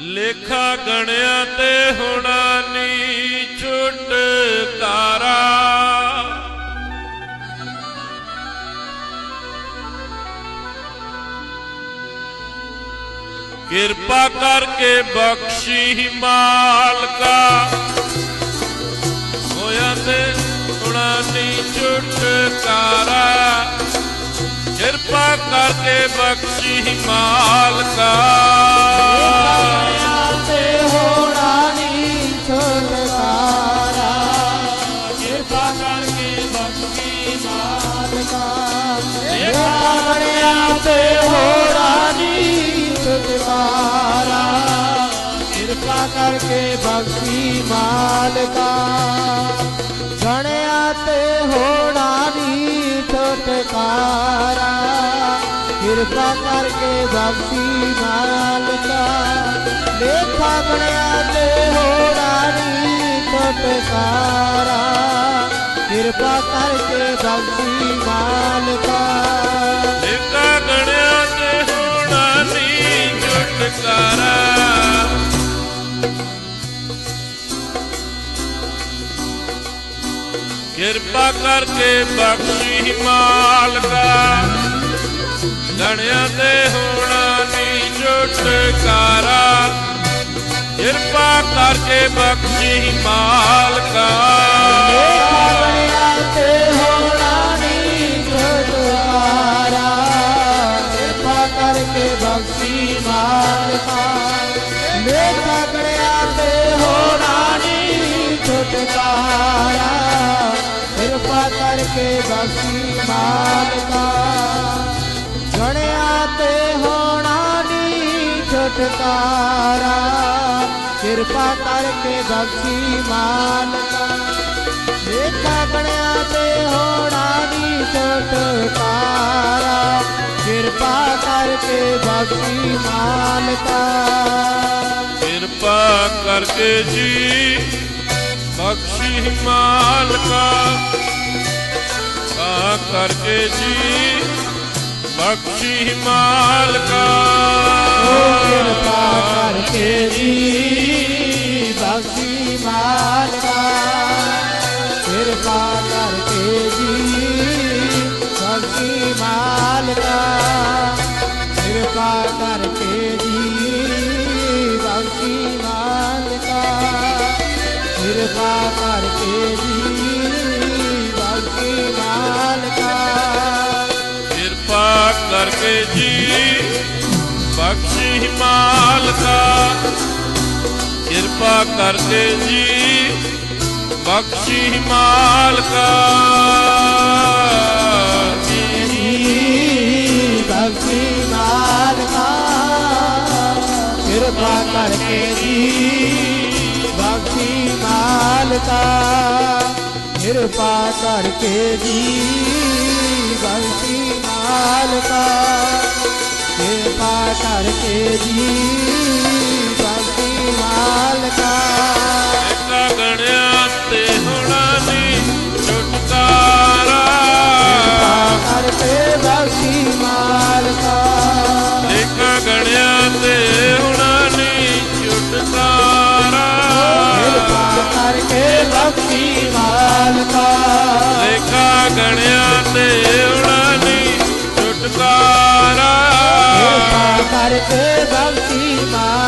ਲੇਖਾ ਗਣਿਆ ਤੇ ਹੁਣਾ ਨੀ ਛੁਟਕਾਰਾ ਕਿਰਪਾ ਕਰਕੇ ਬਖਸ਼ੀ ਮਾਲਕਾ। ਹੋਇਆ ਤੇ ਹੁਣਾ ਨੀ ਛੁਟਕਾਰਾ ਕਿਰਪਾ ਕਰਕੇ ਬਖਸ਼ੀ ਮਾਲਕਾ। ਤੇ ਹੋਣਾ ਨੀ ਛੁਟਕਾਰਾ ਕਿਰਪਾ ਕਰਕੇ ਬਖਸ਼ੀ ਮਾਲਕਾ। ਗਣਿਆ ਤੇ ਹੋਣਾ ਨੀ ਛੁਟਕਾਰਾ ਕਿਰਪਾ ਕਰਕੇ ਬਖਸ਼ੀ ਮਾਲਕਾ। ਲੇਖਾ ਬਣਿਆ ਤੇ ਹੋਣਾ ਨੀ ਛੁਟਕਾਰਾ ਕਿਰਪਾ ਕਰਕੇ ਬਖਸ਼ੀ ਮਾਲਕਾ। ਛੁਟਕਾਰਾ ਕਿਰਪਾ ਕਰਕੇ ਬਖਸ਼ੀ ਮਾਲਕਾ ਗਣਿਆ ਤੇ ਹੋਣਾ ਨੀ ਛੁਟਕਾਰਾ ਕਿਰਪਾ ਕਰਕੇ ਬਖਸ਼ੀ ਮਾਲਕਾ ਛੁਟਕਾਰਾ ਕਿਰਪਾ ਕਰਕੇ ਬਖਸ਼ੀ ਮਾਲਕਾ। ਗਣਿਆ ਤੇ ਹੋਣਾ ਨੀ ਛੁਟਕਾਰਾ। ਕਿਰਪਾ ਕਰਕੇ ਬਖਸ਼ੀ ਮਾਲਕਾ। ਦੇਖਾ ਬਣਿਆ ਤੇ ਹੋਣਾ ਨੀ ਛੁਟਕਾਰਾ। ਕਿਰਪਾ ਕਰਕੇ ਬਖਸ਼ੀ ਮਾਲਕਾ। ਕਿਰਪਾ ਕਰਕੇ ਜੀ। ਬਖਸ਼ੀ ਮਾਲਕਾ ਆ ਕਰਕੇ ਜੀ ਬਖਸ਼ੀ ਮਾਲਕਾ ਕਿਰਪਾ ਕਰਕੇ ਜੀ ਬਖਸ਼ੀ ਮਾਲਕਾ ਕਿਰਪਾ ਕਰਕੇ ਜੀ ਬਖਸ਼ੀ ਮਾਲਕਾ ਕਿਰਪਾ ਕਰਕੇ ਕਰਕੇ ਜੀ। ਬਖਸ਼ੀ ਮਾਲਕਾ ਕਿਰਪਾ ਕਰਕੇ ਜੀ। ਬਖਸ਼ੀ ਮਾਲਕਾ ਜੀ ਬਖਸ਼ੀ ਮਾਲਕਾ ਕਿਰਪਾ ਕਰਕੇ ਜੀ। ਬਖਸ਼ੀ ਮਾਲਕਾ ਕਿਰਪਾ ਕਰਕੇ ਜੀ। ਬਖਸ਼ੀ ਮਾਲਕਾ ਕਰਕੇ ਜੀ ਮਾਲਕਾ ਇੱਕ ਗਣਿਆ ਤੇ ਹੋਣਾ ਨੀ ਛੁਟਕਾਰਾ। ਕਿਰਪਾ ਕਰਕੇ ਬਖਸ਼ੀ ਮਾਲਕਾ ਇੱਕ ਗਣਿਆ ਤੇ ਹੋਣਾ ਨੀ ਛੁਟਕਾਰਾ। ਕਿਰਪਾ ਕਰਕੇ ਬਖਸ਼ੀ ਮਾਲਕਾ ਲੇਖਾ ਗਣਿਆ ਤੇ ਹੋਣਾ ਨੀ ਛੁਟਕਾਰਾ। છે ભક્તિમાં